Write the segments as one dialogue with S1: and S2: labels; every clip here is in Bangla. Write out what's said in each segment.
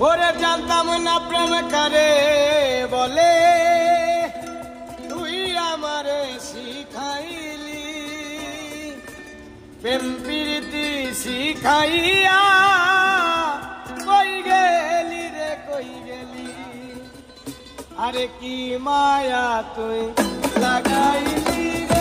S1: ওরে জানতাম না প্রেম করে বলে। তুই আমার শিখাইলি। প্রেম প্রীতি শিখাইয়া কই গেলি রে, কই গেলি? আরে কি মায়া তুই লাগাইলি?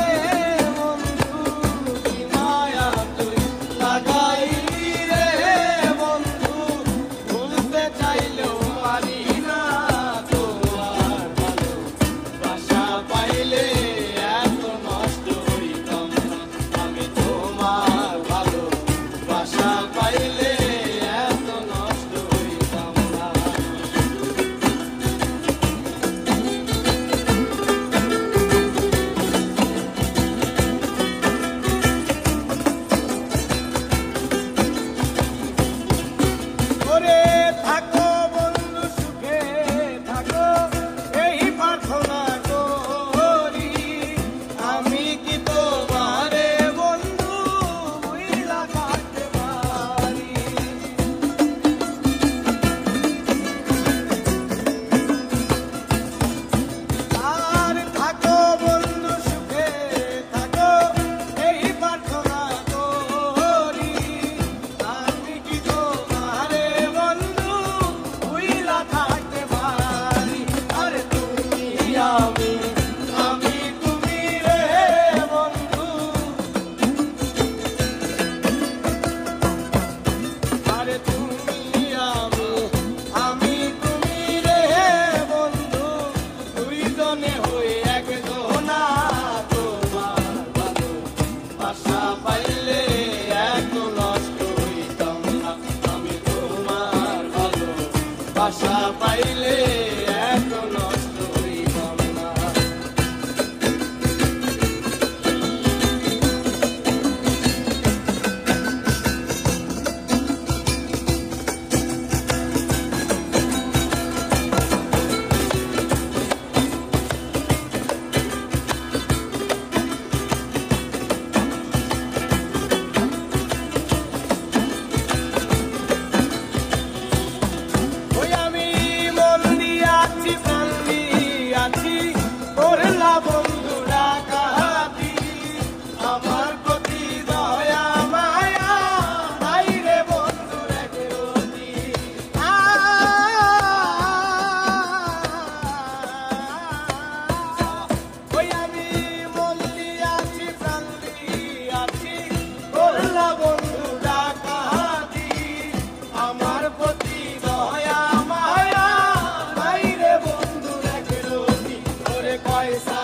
S1: Morena. paisa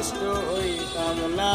S1: নষ্ট হইতাম না।